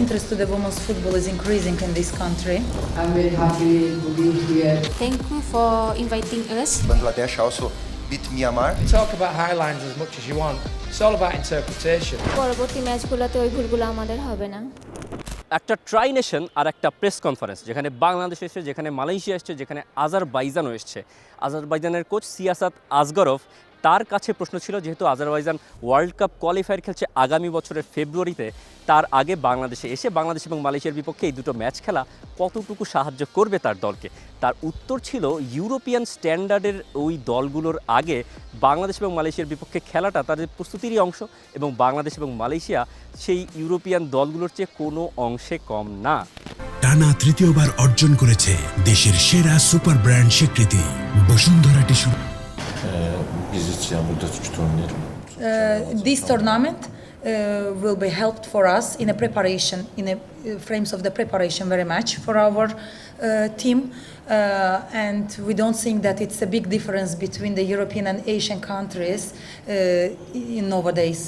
interest to the women's football is increasing in this country. I'm very happy to be here. Thank you for inviting us. Bangladesh also beat Myanmar. Talk about highlines as much as you want. It's all about interpretation. পরবর্তী ম্যাচগুলোতে ওই ভুলগুলো আমাদের হবে না একটা tri nation আর একটা press conference যেখানে বাংলাদেশ এসেছে যেখানে মালয়েশিয়া এসছে যেখানে আজারবাইজানও এসছে আজারবাইজানের কোচ সিয়াসাত আজগরফ তার কাছে প্রশ্ন ছিল যেহেতু আজারবাইজান ওয়ার্ল্ড কাপ কোয়ালিফায়ার খেলছে আগামী বছরের ফেব্রুয়ারিতে তার আগে বাংলাদেশে এসে বাংলাদেশ এবং মালয়েশিয়ার বিপক্ষে এই দুটো ম্যাচ খেলা কতটুকু সাহায্য করবে তার দলকে? তার উত্তর ছিল ইউরোপিয়ান স্ট্যান্ডার্ডের ওই দলগুলোর আগে বাংলাদেশ এবং মালয়েশিয়ার বিপক্ষে খেলাটা তাদের প্রস্তুতিরই অংশ এবং বাংলাদেশ এবং মালয়েশিয়া সেই ইউরোপিয়ান দলগুলোর চেয়ে কোনো অংশে কম না। টানা তৃতীয়বার অর্জন করেছে দেশের সেরা সুপার ব্র্যান্ড স্বীকৃতি Bashundhara tissue. Biz için yani buradaki turnir Uh, this tournament uh, will be helped for us in a preparation, in a uh, frames of the preparation very much for our uh, team. Uh, and we don't think that it's a big difference between the European and Asian countries uh, in nowadays.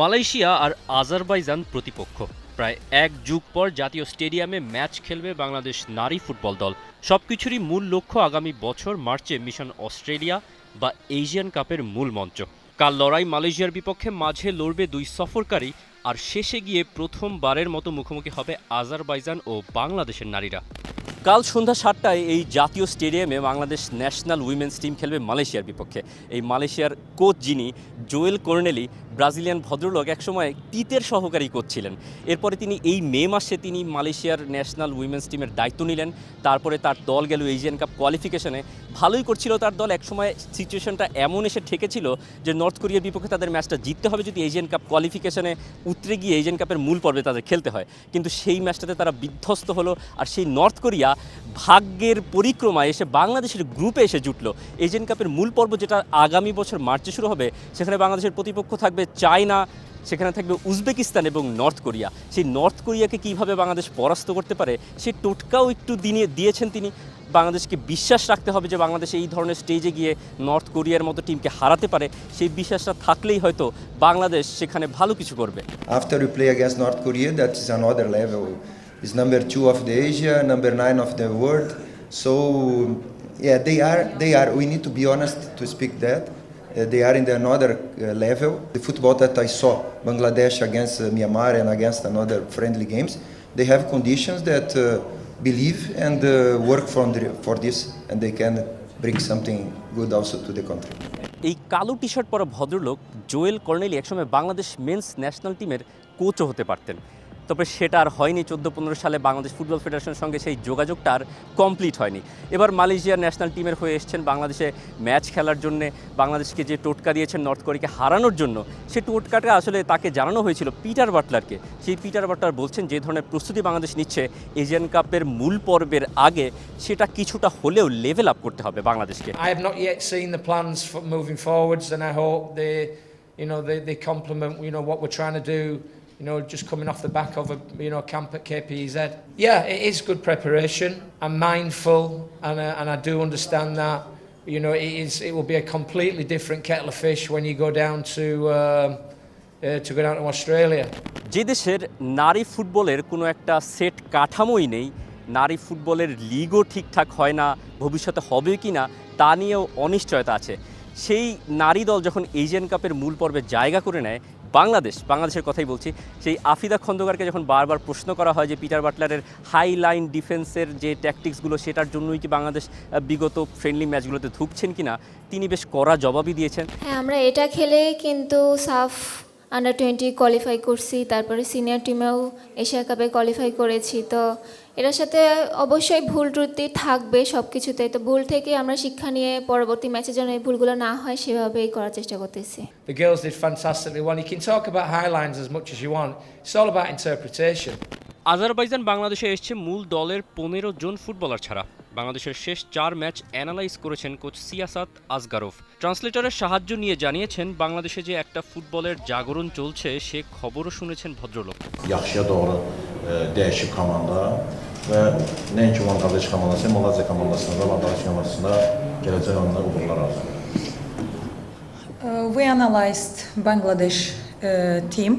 Malaysia আর Azerbaijan প্রতিপক্ষ প্রায় এক যুগ পর জাতীয় স্টেডিয়ামে match খেলবে বাংলাদেশ নারী ফুটবল দল সবকিছুরই মূল লক্ষ্য আগামী বছর মার্চে মিশন অস্ট্রেলিয়া বা এশিয়ান কাপের মূল মঞ্চ। কাল লড়াই মালয়েশিয়ার বিপক্ষে মাঝে লড়বে দুই সফরকারী, আর শেষে গিয়ে প্রথমবারের মতো মুখোমুখি হবে আজারবাইজান ও বাংলাদেশের নারীরা। কাল সন্ধ্যা সাতটায় এই জাতীয় স্টেডিয়ামে বাংলাদেশ ন্যাশনাল উইমেন্স টিম খেলবে মালয়েশিয়ার বিপক্ষে। এই মালয়েশিয়ার কোচ যিনি, জোয়েল কর্নেলি ব্রাজিলিয়ান ভদ্রলোক একসময় তিতের সহকারী কোচ ছিলেন এরপরে তিনি এই মে মাসে তিনি মালয়েশিয়ার ন্যাশনাল উইমেন্স টিমের দায়িত্ব নিলেন। তারপরে তার দল গেল এশিয়ান কাপ কোয়ালিফিকেশনে। ভালোই করছিল তার দল। একসময় সিচুয়েশনটা এমন এসে ঠেকেছিল যে নর্থ কোরিয়ার বিপক্ষে তাদের ম্যাচটা জিততে হবে যদি এশিয়ান কাপ কোয়ালিফিকেশনে উতরে গিয়ে এশিয়ান কাপের মূল পর্বে তাদের খেলতে হয়। কিন্তু সেই ম্যাচটাতে তারা বিধ্বস্ত হলো আর সেই নর্থ কোরিয়া ভাগ্যের পরিক্রমায় এসে বাংলাদেশের গ্রুপে এসে জুটলো। এশিয়ান কাপের মূল পর্ব যেটা আগামী বছর মার্চে শুরু হবে, সেখানে বাংলাদেশের প্রতিপক্ষ থাকবে চায়না সেখানে থাকবে উজবেকিস্তান এবং নর্থ কোরিয়া সেই নর্থ কোরিয়াকে কীভাবে বাংলাদেশ পরাস্ত করতে পারে সেই টোটকাও একটু দিনে দিয়েছেন তিনি বাংলাদেশকে বিশ্বাস রাখতে হবে যে বাংলাদেশ এই ধরনের স্টেজে গিয়ে নর্থ কোরিয়ার মতো টিমকে হারাতে পারে সেই বিশ্বাসটা থাকলেই হয়তো বাংলাদেশ সেখানে ভালো কিছু করবে after we play against North Korea, that is another level. It's number two of the Asia, number nine of the world. So yeah, they are. They are. We need to be honest to speak. Uh, they are in the another uh, level. The football that I saw Bangladesh against uh, Myanmar and against another friendly games, they have conditions that uh, believe and uh, work the, for this, and they can bring something good also to the country. এই কালো T shirt পরা ভদ্রলোক Joel কর্নেলি একসময় Bangladesh men's national টিমের কোচও হতে পারতেন তবে সেটা আর হয়নি। চোদ্দ পনেরো সালে বাংলাদেশ ফুটবল ফেডারেশনের সঙ্গে সেই যোগাযোগটা আর কমপ্লিট হয়নি। এবার মালয়েশিয়ার ন্যাশনাল টিমের হয়ে এসছেন বাংলাদেশে ম্যাচ খেলার জন্য। বাংলাদেশকে যে টোটকা দিয়েছেন নর্থ কোরিয়াকে হারানোর জন্য সে টোটকাটা আসলে তাকে জানানো হয়েছিল পিটার বাটলারকে। সেই পিটার বাটলার বলছেন যে ধরনের প্রস্তুতি বাংলাদেশ নিচ্ছে এশিয়ান কাপের মূল পর্বের আগে সেটা কিছুটা হলেও লেভেল আপ করতে হবে বাংলাদেশকে। I have not yet seen the plans for moving forwards, and I hope they, you know, they, they complement, you know, what we're trying to do. You know, just coming off the back of a, you know, camp at KPZ. Yeah, it is good preparation. I'm mindful, and uh, and I do understand that. You know, it is. It will be a completely different kettle of fish when you go down to um, uh, to go down to Australia. যে দেশের নারী ফুটবলের কোনো একটা set কাঠামোই নেই নারী ফুটবলের লিগও ঠিকঠাক হয় না ভবিষ্যতে হবে কি না তা নিয়েও অনিশ্চয়তা আছে সেই নারী দল যখন এশিয়ান কাপের মূল পর্বে জায়গা করে নেয় বাংলাদেশ, বাংলাদেশের কথাই বলছি। সেই আফিদা খন্দকারকে যখন বারবার প্রশ্ন করা হয় যে পিটার বাটলারের হাই লাইন ডিফেন্সের যে ট্যাকটিক্সগুলো সেটার জন্যই কি বাংলাদেশ বিগত ফ্রেন্ডলি ম্যাচগুলোতে ধুকছেন কিনা, তিনি বেশ কড়া জবাবই দিয়েছেন। হ্যাঁ আমরা এটা খেলে কিন্তু সাফ আন্ডার টোয়েন্টি কোয়ালিফাই করছি তারপরে সিনিয়র টিমেও এশিয়া কাপে কোয়ালিফাই করেছি তো এটার সাথে অবশ্যই ভুল ত্রুটি থাকবে সব কিছুতেই তো ভুল থেকে আমরা শিক্ষা নিয়ে পরবর্তী ম্যাচে যেন এই ভুলগুলো না হয় সেভাবেই করার চেষ্টা করতেছি The girls did fantastically well. You can talk about highlines as much as you want. It's all about interpretation. Azerbaijan বাংলাদেশে এসছে মূল দলের পনেরো জন ফুটবলার ছাড়া বাংলাদেশের শেষ চার ম্যাচ অ্যানালাইজ করেছেন কোচ সিয়াসাত আজগারফ ট্রান্সলেটারের সাহায্য নিয়ে জানিয়েছেন বাংলাদেশে যে একটা ফুটবলের জাগরণ চলছে সে খবরও শুনেছেন ভদ্রলোক uh, We analyzed Bangladesh uh, team.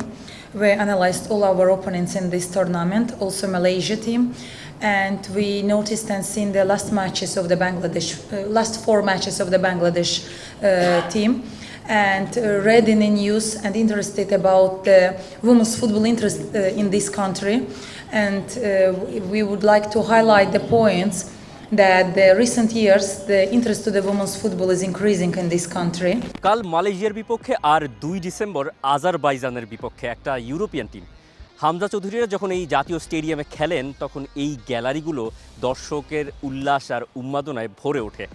We analyzed all our opponents in this tournament, also Malaysia team. Uh, and we noticed and seen the last matches of the Bangladesh, uh, last four matches of the Bangladesh uh, team, and uh, read in the news and interested about the women's football interest uh, in this country, and uh, we would like to highlight the points that the recent years the interest to the women's football is increasing in this country. কাল মালয়েশিয়ার বিপক্ষে আর দুই December আজারবাইজানের বিপক্ষে একটা European team Hamza চৌধুরীরা যখন এই জাতীয় স্টেডিয়ামে খেলেন, তখন এই গ্যালারিগুলো দর্শকের উল্লাস আর উন্মাদনায় ভরে ওঠে।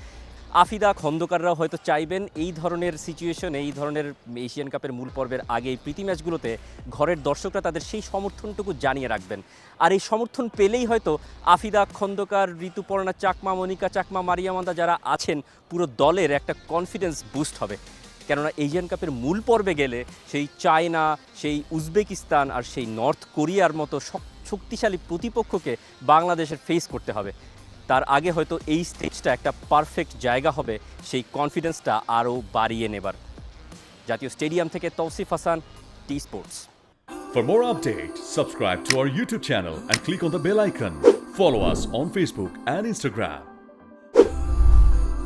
আফিদা খন্দকাররা হয়তো চাইবেন এই ধরনের সিচুয়েশন এই ধরনের এশিয়ান কাপের মূল পর্বের আগে এই প্রীতি ম্যাচগুলোতে ঘরের দর্শকরা তাদের সেই সমর্থনটুকু জানিয়ে রাখবেন। আর এই সমর্থন পেলেই হয়তো আফিদা, খন্দকার, ঋতুপর্ণা, চাকমা, মনিকা, চাকমা, মারিয়ামান্দা যারা আছেন, পুরো দলের একটা কনফিডেন্স বুস্ট হবে। কেননা এশিয়ান কাপের মূল পর্বে গেলে সেই চায়না সেই উজবেকিস্তান আর সেই নর্থ কোরিয়ার মতো শক- শক্তিশালী প্রতিপক্ষকে বাংলাদেশের ফেস করতে হবে তার আগে হয়তো এই স্টেজটা একটা পারফেক্ট জায়গা হবে সেই কনফিডেন্সটা আরও বাড়িয়ে নেবার জাতীয় স্টেডিয়াম থেকে Tawsif Hasan T Sports For more updates, subscribe to our YouTube channel and click on the bell icon. Follow us on Facebook and Instagram.